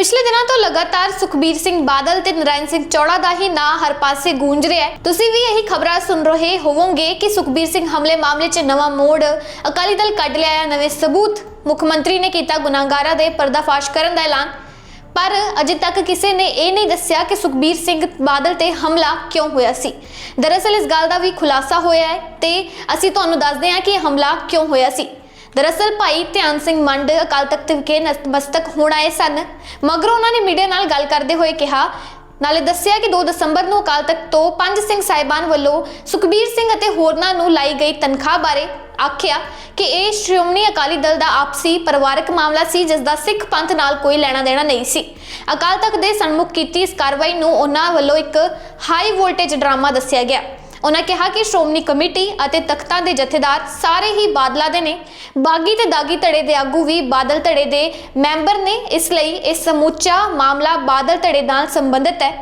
ਪਿਛਲੇ ਦਿਨਾਂ ਤੋਂ ਲਗਾਤਾਰ ਸੁਖਬੀਰ ਸਿੰਘ ਬਾਦਲ ਤੇ ਨਰਾਇਣ ਸਿੰਘ ਚੌੜਾ ਦਾ ਹੀ ਨਾਂ ਹਰ ਪਾਸੇ ਗੂੰਜ ਰਿਹਾ ਹੈ। ਤੁਸੀਂ ਵੀ ਇਹੀ ਖਬਰਾਂ ਸੁਣ ਰਹੇ ਹੋਵੋਗੇ ਕਿ ਸੁਖਬੀਰ ਸਿੰਘ ਹਮਲੇ ਮਾਮਲੇ 'ਚ ਨਵਾਂ ਮੋੜ ਅਕਾਲੀ ਦਲ ਕੱਢ ਲਿਆ ਨਵੇਂ ਸਬੂਤ ਮੁੱਖ ਮੰਤਰੀ ਨੇ ਕੀਤਾ ਗੁਨਾਹਗਾਰਾਂ ਦੇ ਪਰਦਾਫਾਸ਼ ਕਰਨ ਦਾ ਐਲਾਨ। ਪਰ ਅਜੇ ਤੱਕ ਕਿਸੇ ਨੇ ਇਹ ਨਹੀਂ ਦੱਸਿਆ ਕਿ ਸੁਖਬੀਰ ਸਿੰਘ ਬਾਦਲ ਤੇ ਹਮਲਾ ਕਿਉਂ ਹੋਇਆ ਸੀ। ਦਰਅਸਲ ਇਸ ਗੱਲ ਦਾ ਵੀ ਖੁਲਾਸਾ ਹੋਇਆ ਹੈ ਤੇ ਅਸੀਂ ਤੁਹਾਨੂੰ ਦੱਸਦੇ ਹਾਂ ਕਿ ਇਹ ਹਮਲਾ ਕਿਉਂ ਹੋਇਆ ਸੀ। ਦਰਅਸਲ ਭਾਈ ਧਿਆਨ ਸਿੰਘ ਮੰਡ ਅਕਾਲ ਤਖਤ ਵਿਖੇ ਨਤਮਸਤਕ ਹੋਣ ਆਏ ਸਨ। ਮਗਰੋਂ ਉਹਨਾਂ ਨੇ ਮੀਡੀਆ ਨਾਲ ਗੱਲ ਕਰਦੇ ਹੋਏ ਕਿਹਾ, ਨਾਲੇ ਦੱਸਿਆ ਕਿ 2 ਦਸੰਬਰ ਨੂੰ ਅਕਾਲ ਤਖਤ ਤੋਂ ਪੰਜ ਸਿੰਘ ਸਾਹਿਬਾਨ ਵੱਲੋਂ ਸੁਖਬੀਰ ਸਿੰਘ ਅਤੇ ਹੋਰਨਾਂ ਨੂੰ ਲਾਈ ਗਈ ਤਨਖਾਹ ਬਾਰੇ ਆਖਿਆ ਕਿ ਇਹ ਸ਼੍ਰੋਮਣੀ ਅਕਾਲੀ ਦਲ ਦਾ ਆਪਸੀ ਪਰਿਵਾਰਕ ਮਾਮਲਾ ਸੀ, ਜਿਸ ਦਾ ਸਿੱਖ ਪੰਥ ਨਾਲ ਕੋਈ ਲੈਣਾ ਦੇਣਾ ਨਹੀਂ ਸੀ। ਅਕਾਲ ਤਖਤ ਦੇ ਸਨਮੁਖ ਕੀਤੀ ਇਸ ਕਾਰਵਾਈ ਨੂੰ ਉਹਨਾਂ ਵੱਲੋਂ ਇੱਕ ਹਾਈ ਵੋਲਟੇਜ ਡਰਾਮਾ ਦੱਸਿਆ ਗਿਆ। ਉਹਨਾਂ ਕਿਹਾ ਕਿ ਸ਼੍ਰੋਮਣੀ ਕਮੇਟੀ ਅਤੇ ਤਖਤਾਂ ਦੇ ਜਥੇਦਾਰ ਸਾਰੇ ਹੀ ਬਾਦਲਾਂ ਦੇ ਨੇ। ਬਾਗੀ ਤੇ ਦਾਗੀ ਧੜੇ ਦੇ ਆਗੂ ਵੀ ਬਾਦਲ ਧੜੇ ਦੇ ਮੈਂਬਰ ਨੇ। ਇਸ ਲਈ ਇਹ ਸਮੁੱਚਾ ਮਾਮਲਾ ਬਾਦਲ ਧੜੇ ਨਾਲ ਸੰਬੰਧਿਤ ਹੈ।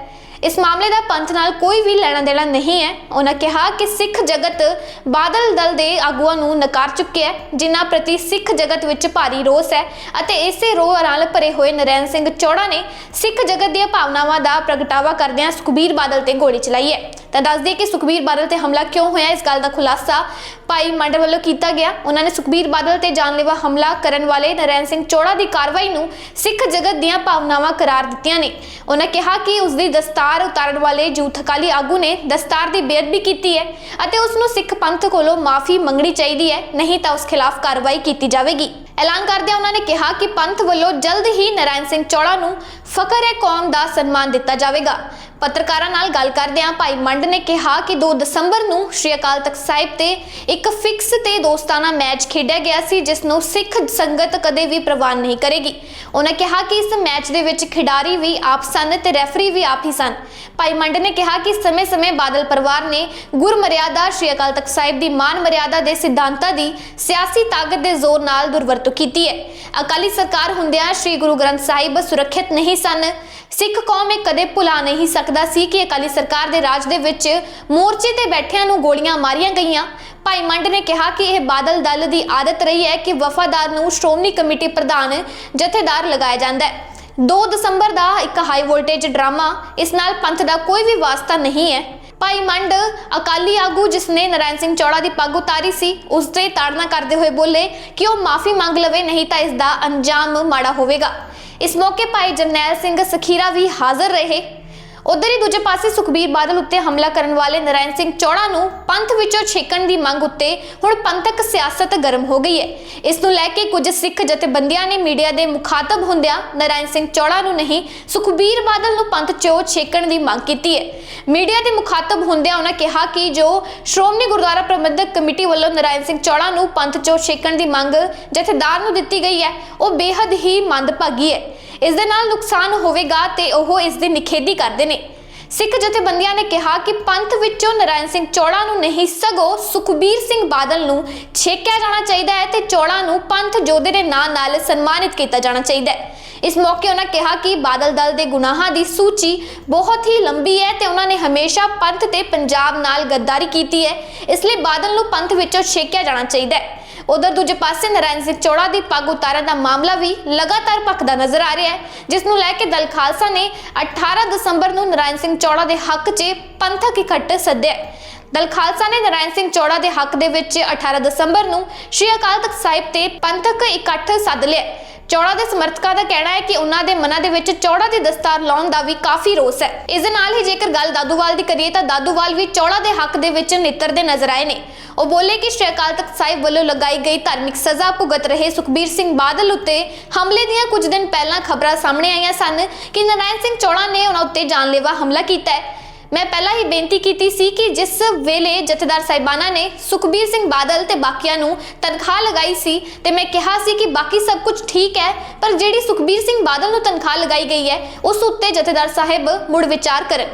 ਇਸ ਮਾਮਲੇ ਦਾ ਪੰਥ ਨਾਲ ਕੋਈ ਵੀ ਲੈਣਾ ਦੇਣਾ ਨਹੀਂ ਹੈ। ਉਹਨਾਂ ਕਿਹਾ ਕਿ ਸਿੱਖ ਜਗਤ ਬਾਦਲ ਦਲ ਦੇ ਆਗੂਆਂ ਨੂੰ ਨਕਾਰ ਚੁੱਕਿਆ ਹੈ, ਜਿਨ੍ਹਾਂ ਪ੍ਰਤੀ ਸਿੱਖ ਜਗਤ ਵਿੱਚ ਭਾਰੀ ਰੋਸ ਹੈ ਅਤੇ ਇਸੇ ਰੋਹ ਨਾਲ ਭਰੇ ਹੋਏ ਨਰੈਣ ਸਿੰਘ ਚੌੜਾ ਨੇ ਸਿੱਖ ਜਗਤ ਦੀਆਂ ਭਾਵਨਾਵਾਂ ਦਾ ਪ੍ਰਗਟਾਵਾ ਕਰਦਿਆਂ ਸੁਖਬੀਰ ਬਾਦਲ ਤੇ ਗੋਲੀ ਚਲਾਈ ਹੈ। ਤਾਂ ਦੱਸ ਦਈਏ ਕਿ ਸੁਖਬੀਰ ਬਾਦਲ ਤੇ ਹਮਲਾ ਕਿਉਂ ਹੋਇਆ? ਇਸ ਗੱਲ ਦਾ ਖੁਲਾਸਾ ਭਾਈ ਮੰਡ ਵੱਲੋਂ ਕੀਤਾ ਗਿਆ। ਉਹਨਾਂ ਨੇ ਸੁਖਬੀਰ ਬਾਦਲ ਤੇ ਜਾਨਲੇਵਾ ਹਮਲਾ ਕਰਨ ਵਾਲੇ ਨਰੈਣ ਸਿੰਘ ਚੌੜਾ ਦੀ ਕਾਰਵਾਈ ਨੂੰ ਸਿੱਖ ਜਗਤ ਦੀਆਂ ਭਾਵਨਾਵਾਂ ਕਰਾਰ ਦਿੱਤੀਆਂ ਨੇ। ਉਹਨਾਂ ਕਿਹਾ ਕਿ ਉਸ ਦੀ ਦਸਤਾਰ ਉਤਾਰਨ ਵਾਲੇ ਜੂਥ ਅਕਾਲੀ ਆਗੂ ਨੇ ਦਸਤਾਰ ਦੀ ਬੇਅਦਬੀ ਕੀਤੀ ਹੈ ਅਤੇ ਉਸ ਨੂੰ ਸਿੱਖ ਪੰਥ ਕੋਲੋਂ ਮਾਫੀ ਮੰਗਣੀ ਚਾਹੀਦੀ ਹੈ, ਨਹੀਂ ਤਾਂ ਉਸ ਖਿਲਾਫ ਕਾਰਵਾਈ ਕੀਤੀ ਜਾਵੇਗੀ। ਐਲਾਨ ਕਰਦਿਆਂ ਉਹਨਾਂ ਨੇ ਕਿਹਾ ਕਿ ਪੰਥ ਵੱਲੋਂ ਜਲਦ ਹੀ ਨਰਾਇਣ ਸਿੰਘ ਚੌੜਾ ਨੂੰ ਫਖਰ ਹੈ ਕੌਮ ਦਾ ਸਨਮਾਨ ਦਿੱਤਾ ਜਾਵੇਗਾ। ਪੱਤਰਕਾਰਾਂ ਨਾਲ ਗੱਲ ਕਰਦਿਆਂ ਭਾਈ ਮੰਡ ਨੇ ਕਿਹਾ ਕਿ 2 ਦਸੰਬਰ ਨੂੰ ਸ਼੍ਰੀ ਅਕਾਲ ਤਖਤ ਸਾਹਿਬ ਤੇ ਇੱਕ ਫਿਕਸ ਤੇ ਦੋਸਤਾਨਾ ਮੈਚ ਖੇਡਿਆ ਗਿਆ ਸੀ, ਜਿਸ ਨੂੰ ਸਿੱਖ ਸੰਗਤ ਕਦੇ ਵੀ ਪ੍ਰਵਾਨ ਨਹੀਂ ਕਰੇਗੀ। ਉਹਨਾਂ ਕਿਹਾ ਕਿ ਇਸ ਮੈਚ ਦੇ ਵਿੱਚ ਖਿਡਾਰੀ ਵੀ ਆਪ ਸਨ ਤੇ ਰੈਫਰੀ ਵੀ ਆਪ ਹੀ ਸਨ। ਭਾਈ ਮੰਡ ਨੇ ਕਿਹਾ ਕਿ ਸਮੇਂ-ਸਮੇਂ ਬਾਦਲ ਪਰਿਵਾਰ ਨੇ ਗੁਰਮਰਿਆਦਾ ਸ਼੍ਰੀ ਅਕਾਲ ਤਖਤ ਸਾਹਿਬ ਦੀ ਮਾਨ ਮਰਿਆਦਾ ਦੇ ਸਿਧਾਂਤਾਂ ਦੀ ਸਿਆਸੀ ਤਾਕਤ ਦੇ ਜ਼ੋਰ ਨਾਲ ਦੁਰਵਰਤੋਂ ਕੀਤੀ ਹੈ। ਅਕਾਲੀ ਸਰਕਾਰ ਹੁੰਦਿਆਂ ਸ਼੍ਰੀ ਗੁਰੂ ਗ੍ਰੰਥ ਸਾਹਿਬ ਸੁਰੱਖਿਅਤ ਨਹੀਂ ਸਨ। ਸਿੱਖ ਕੌਮ ਇਹ ਕਦੇ ਭੁਲਾ ਨਹੀਂ ਸਕਦਾ ਸੀ ਕਿ ਅਕਾਲੀ ਸਰਕਾਰ ਦੇ ਰਾਜ ਦੇ ਵਿੱਚ ਮੋਰਚੇ ਤੇ ਬੈਠਿਆਂ ਨੂੰ ਗੋਲੀਆਂ ਮਾਰੀਆਂ ਗਈਆਂ। ਭਾਈ ਮੰਡ ਨੇ ਕਿਹਾ ਕਿ ਇਹ ਬਾਦਲ ਦਲ ਦੀ ਆਦਤ ਰਹੀ ਹੈ ਕਿ ਵਫਾਦਾਰ ਨੂੰ ਸ਼੍ਰੋਮਣੀ ਕਮੇਟੀ ਪ੍ਰਧਾਨ ਜਥੇਦਾਰ ਲਗਾਇਆ ਜਾਂਦਾ ਹੈ। 2 ਦਸੰਬਰ ਦਾ ਇੱਕ ਹਾਈ ਵੋਲਟੇਜ ਡਰਾਮਾ, ਇਸ ਨਾਲ ਪੰਥ ਦਾ ਕੋਈ ਵੀ ਵਾਸਤਾ ਨਹੀਂ ਹੈ। ਭਾਈ ਮੰਡ ਅਕਾਲੀ ਆਗੂ ਜਿਸ ਨੇ ਨਰਾਇਣ ਸਿੰਘ ਚੌੜਾ ਦੀ ਪੱਗ ਉਤਾਰੀ ਸੀ, ਉਸ ਤੇ ਤਾੜਨਾ ਕਰਦੇ ਹੋਏ ਬੋਲੇ ਕਿ ਉਹ ਮਾਫੀ ਮੰਗ ਲਵੇ, ਨਹੀਂ ਤਾਂ ਇਸ ਦਾ ਅੰਜਾਮ ਮਾੜਾ ਹੋਵੇਗਾ। ਇਸ ਮੌਕੇ ਭਾਈ ਜਰਨੈਲ ਸਿੰਘ ਸਖੀਰਾ ਵੀ ਹਾਜ਼ਰ ਰਹੇ। ਉਧਰ ਹੀ ਦੂਜੇ ਪਾਸੇ ਸੁਖਬੀਰ ਬਾਦਲ ਉੱਤੇ ਹਮਲਾ ਕਰਨ ਵਾਲੇ ਨਰਾਇਣ ਸਿੰਘ ਚੌੜਾ ਨੂੰ ਪੰਥ ਵਿੱਚੋਂ ਛੇਕਣ ਦੀ ਮੰਗ ਉੱਤੇ ਹੁਣ ਪੰਥਕ ਸਿਆਸਤ ਗਰਮ ਹੋ ਗਈ ਹੈ। ਇਸ ਨੂੰ ਲੈ ਕੇ ਕੁਝ ਸਿੱਖ ਜਥੇਬੰਦੀਆਂ ਨੇ ਮੀਡੀਆ ਦੇ ਮੁਖਾਤਬ ਹੁੰਦਿਆਂ ਨਰਾਇਣ ਸਿੰਘ ਚੌੜਾ ਨੂੰ ਨਹੀਂ, ਸੁਖਬੀਰ ਬਾਦਲ ਨੂੰ ਪੰਥ ਚੋਂ ਛੇਕਣ ਦੀ ਮੰਗ ਕੀਤੀ ਹੈ। ਮੀਡੀਆ ਦੇ ਮੁਖਾਤਬ ਹੁੰਦਿਆਂ ਉਹਨਾਂ ਕਿਹਾ ਕਿ ਜੋ ਸ਼੍ਰੋਮਣੀ ਗੁਰਦੁਆਰਾ ਪ੍ਰਬੰਧਕ ਕਮੇਟੀ ਵੱਲੋਂ ਨਰਾਇਣ ਸਿੰਘ ਚੌੜਾ ਨੂੰ ਪੰਥ ਚੋਂ ਛੇਕਣ ਦੀ ਮੰਗ ਜਥੇਦਾਰ ਨੂੰ ਦਿੱਤੀ ਗਈ ਹੈ, ਉਹ ਬੇਹੱਦ ਹੀ ਮੰਦਭਾਗੀ ਹੈ। ਇਸ ਦੇ ਨਾਲ ਨੁਕਸਾਨ ਹੋਵੇਗਾ ਤੇ ਉਹ ਇਸ ਦੀ ਨਿਖੇਧੀ ਕਰਦੇ ਨੇ। ਸਿੱਖ ਜਥੇਬੰਦੀਆਂ ਨੇ ਕਿਹਾ ਕਿ ਪੰਥ ਵਿੱਚੋਂ ਨਰਾਇਣ ਸਿੰਘ ਚੌੜਾ ਨੂੰ ਨਹੀਂ, ਸਗੋਂ ਸੁਖਬੀਰ ਸਿੰਘ ਬਾਦਲ ਨੂੰ ਛੇਕਿਆ ਜਾਣਾ ਚਾਹੀਦਾ ਹੈ ਤੇ ਚੌੜਾ ਨੂੰ ਪੰਥ ਜੋਧੇ ਦੇ ਨਾਂ ਨਾਲ ਸਨਮਾਨਿਤ ਕੀਤਾ ਜਾਣਾ ਚਾਹੀਦਾ ਹੈ। ਇਸ ਮੌਕੇ ਉਹਨਾਂ ਕਿਹਾ ਕਿ ਬਾਦਲ ਦਲ ਦੇ ਗੁਨਾਹਾਂ ਦੀ ਸੂਚੀ ਬਹੁਤ ਹੀ ਲੰਬੀ ਹੈ ਤੇ ਉਹਨਾਂ ਨੇ ਹਮੇਸ਼ਾ ਪੰਥ ਤੇ ਪੰਜਾਬ ਨਾਲ ਗੱਦਾਰੀ ਕੀਤੀ ਹੈ। ਇਸ ਲਈ ਬਾਦਲ ਨੂੰ ਪੰਥ ਵਿੱਚੋਂ ਛੇਕਿਆ ਜਾਣਾ ਚਾਹੀਦਾ ਹੈ। ਉਧਰ ਦੂਜੇ ਪਾਸੇ ਨਰਾਇਣ ਸਿੰਘ ਚੌੜਾ ਦੀ ਪੱਗ ਉਤਾਰਨ ਦਾ ਮਾਮਲਾ ਵੀ ਲਗਾਤਾਰ ਭਖਦਾ ਨਜ਼ਰ ਆ ਰਿਹਾ ਹੈ, ਜਿਸ ਨੂੰ ਲੈ ਕੇ ਦਲ ਖਾਲਸਾ ਨੇ 18 ਦਸੰਬਰ ਨੂੰ ਨਰਾਇਣ ਸਿੰਘ ਚੌੜਾ ਦੇ ਹੱਕ 'ਚ ਪੰਥਕ ਇਕੱਠ ਸੱਦਿਆ ਦਲ ਖਾਲਸਾ ਨੇ ਨਰਾਇਣ ਸਿੰਘ ਚੌੜਾ ਦੇ ਹੱਕ ਦੇ ਵਿੱਚ 18 ਦਸੰਬਰ ਨੂੰ ਸ਼੍ਰੀ ਅਕਾਲ ਤਖਤ ਸਾਹਿਬ ਤੇ ਪੰਥਕ ਇਕੱਠ ਸੱਦ ਲਿਆ ਚੌੜਾ ਦੇ ਸਮਰਥਕਾਂ ਦਾ ਕਹਿਣਾ ਹੈ ਕਿ ਉਹਨਾਂ ਦੇ ਮਨਾਂ ਦੇ ਵਿੱਚ ਚੌੜਾ ਦੀ ਦਸਤਾਰ ਲਾਉਣ ਦਾ ਵੀ ਕਾਫੀ ਰੋਸ ਹੈ। ਇਸ ਦੇ ਨਾਲ ਹੀ ਜੇਕਰ ਗੱਲ ਦਾਦੂਵਾਲ ਦੀ ਕਰੀਏ ਤਾਂ ਦਾਦੂਵਾਲ ਵੀ ਚੌੜਾ ਦੇ ਹੱਕ ਦੇ ਵਿੱਚ ਨਿੱਤਰਦੇ ਨਜ਼ਰ ਆਏ ਨੇ। ਉਹ ਬੋਲੇ ਕਿ ਸ਼੍ਰੀ ਅਕਾਲ ਤਖਤ ਸਾਹਿਬ ਵੱਲੋਂ ਲਗਾਈ ਗਈ ਧਾਰਮਿਕ ਸਜ਼ਾ ਭੁਗਤ ਰਹੇ ਸੁਖਬੀਰ ਸਿੰਘ ਬਾਦਲ ਉੱਤੇ ਹਮਲੇ ਦੀਆਂ ਕੁਝ ਦਿਨ ਪਹਿਲਾਂ ਖਬਰਾਂ ਸਾਹਮਣੇ ਆਈਆਂ ਸਨ ਕਿ ਨਰਾਇਣ ਸਿੰਘ ਚੌੜਾ ਨੇ ਉਹਨਾਂ ਉੱਤੇ ਜਾਨਲੇਵਾ ਹਮਲਾ ਕੀਤਾ ਹੈ। ਮੈਂ ਪਹਿਲਾਂ ਹੀ ਬੇਨਤੀ ਕੀਤੀ ਸੀ ਕਿ ਜਿਸ ਵੇਲੇ ਜਥੇਦਾਰ ਸਾਹਿਬਾਨਾ ਨੇ ਸੁਖਬੀਰ ਸਿੰਘ ਬਾਦਲ ਤੇ ਬਾਕੀਆਂ ਨੂੰ ਤਨਖਾਹ ਲਗਾਈ ਸੀ ਤੇ ਮੈਂ ਕਿਹਾ ਸੀ ਕਿ ਬਾਕੀ ਸਭ ਕੁਝ ਠੀਕ ਹੈ, ਪਰ ਜਿਹੜੀ ਸੁਖਬੀਰ ਸਿੰਘ ਬਾਦਲ ਨੂੰ ਤਨਖਾਹ ਲਗਾਈ ਗਈ ਹੈ, ਉਸ ਉੱਤੇ ਜਥੇਦਾਰ ਸਾਹਿਬ ਮੁੜ ਵਿਚਾਰ ਕਰਨ।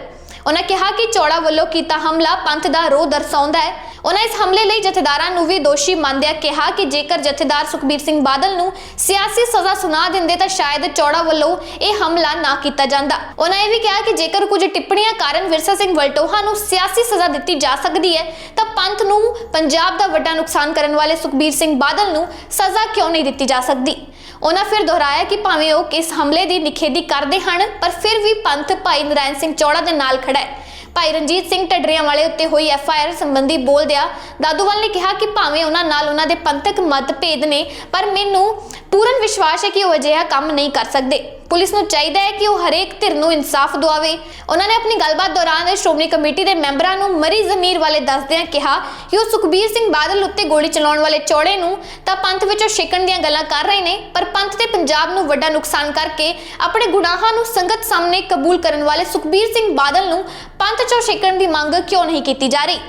ਉਹਨਾਂ ਕਿਹਾ ਕਿ ਚੌੜਾ ਵੱਲੋਂ ਕੀਤਾ ਹਮਲਾ, ਪੰਥ ਦਾ ਰੋਹ ਦਰਸਾਉਂਦਾ ਹੈ। ਉਹਨਾਂ ਇਸ ਹਮਲੇ ਲਈ ਜਥੇਦਾਰਾਂ ਨੂੰ ਵੀ ਦੋਸ਼ੀ ਮੰਨਦਿਆਂ ਕਿਹਾ ਕਿ ਜੇਕਰ ਜਥੇਦਾਰ ਸੁਖਬੀਰ ਸਿੰਘ ਬਾਦਲ ਨੂੰ ਸਿਆਸੀ ਸਜ਼ਾ ਸੁਣਾ ਦਿੰਦੇ ਤਾਂ ਸ਼ਾਇਦ ਚੌੜਾ ਵੱਲੋਂ ਇਹ ਹਮਲਾ ਨਾ ਕੀਤਾ ਜਾਂਦਾ। ਉਹਨਾਂ ਇਹ ਵੀ ਕਿਹਾ ਕਿ ਜੇਕਰ ਕੁਝ ਟਿੱਪਣੀਆਂ ਕਾਰਨ ਵਿਰਸਾ ਸਿੰਘ ਵਲਟੋਹਾ ਨੂੰ ਸਿਆਸੀ ਸਜ਼ਾ ਦਿੱਤੀ ਜਾ ਸਕਦੀ ਹੈ, ਤਾਂ ਪੰਥ ਨੂੰ ਪੰਜਾਬ ਦਾ ਵੱਡਾ ਨੁਕਸਾਨ ਕਰਨ ਵਾਲੇ ਸੁਖਬੀਰ ਸਿੰਘ ਬਾਦਲ ਨੂੰ ਸਜ਼ਾ ਕਿਉਂ ਨਹੀਂ ਦਿੱਤੀ ਜਾ ਸਕਦੀ? ਉਹਨਾਂ ਫਿਰ ਦੁਹਰਾਇਆ ਕਿ ਭਾਵੇਂ ਉਹ ਇਸ ਹਮਲੇ ਦੀ ਨਿਖੇਧੀ ਕਰਦੇ ਹਨ, ਪਰ ਫਿਰ ਵੀ ਪੰਥ ਭਾਈ ਨਰਾਇਣ ਸਿੰਘ ਚੌੜਾ ਦੇ ਨਾਲ ਖੜਾ ਹੈ। ਭਾਈ ਰਣਜੀਤ ਸਿੰਘ ਢੱਡਰੀਆਂ ਵਾਲੇ ਉੱਤੇ ਹੋਈ ਐਫ ਆਈ ਆਰ ਸੰਬੰਧੀ ਬੋਲਦਿਆਂ ਦਾਦੂਵਾਲ ਨੇ ਕਿਹਾ ਕਿ ਭਾਵੇਂ ਉਹਨਾਂ ਨਾਲ ਉਹਨਾਂ ਦੇ ਪੰਥਕ ਮਤਭੇਦ ਨੇ, ਪਰ ਮੈਨੂੰ ਪੂਰਨ ਵਿਸ਼ਵਾਸ ਹੈ ਕਿ ਉਹ ਅਜਿਹਾ ਕੰਮ ਨਹੀਂ ਕਰ ਸਕਦੇ। ਪੁਲਿਸ ਨੂੰ ਚਾਹੀਦਾ ਹੈ ਕਿ ਉਹ ਹਰੇਕ ਧਿਰ ਨੂੰ ਇਨਸਾਫ ਦਿਵਾਵੇ ਉਹਨਾਂ ਨੇ ਆਪਣੀ ਗੱਲਬਾਤ ਦੌਰਾਨ ਸ਼੍ਰੋਮਣੀ ਕਮੇਟੀ ਦੇ ਮੈਂਬਰਾਂ ਨੂੰ ਮਰੀ ਜ਼ਮੀਰ ਵਾਲੇ ਦੱਸਦਿਆਂ ਕਿਹਾ ਕਿ ਉਹ ਸੁਖਬੀਰ ਸਿੰਘ ਬਾਦਲ ਉੱਤੇ ਗੋਲੀ ਚਲਾਉਣ ਵਾਲੇ ਚੌੜੇ ਨੂੰ ਤਾਂ ਪੰਥ ਵਿੱਚੋਂ ਛੇਕਣ ਦੀਆਂ ਗੱਲਾਂ ਕਰ ਰਹੇ ਨੇ, ਪਰ ਪੰਥ ਤੇ ਪੰਜਾਬ ਨੂੰ ਵੱਡਾ ਨੁਕਸਾਨ ਕਰਕੇ ਆਪਣੇ ਗੁਨਾਹਾਂ ਨੂੰ ਸੰਗਤ ਸਾਹਮਣੇ ਕਬੂਲ ਕਰਨ ਵਾਲੇ ਸੁਖਬੀਰ ਸਿੰਘ ਬਾਦਲ ਨੂੰ ਪੰਥ ਚੋਂ ਛੇਕਣ ਦੀ ਮੰਗ ਕਿਉਂ ਨਹੀਂ ਕੀਤੀ ਜਾ ਰਹੀ?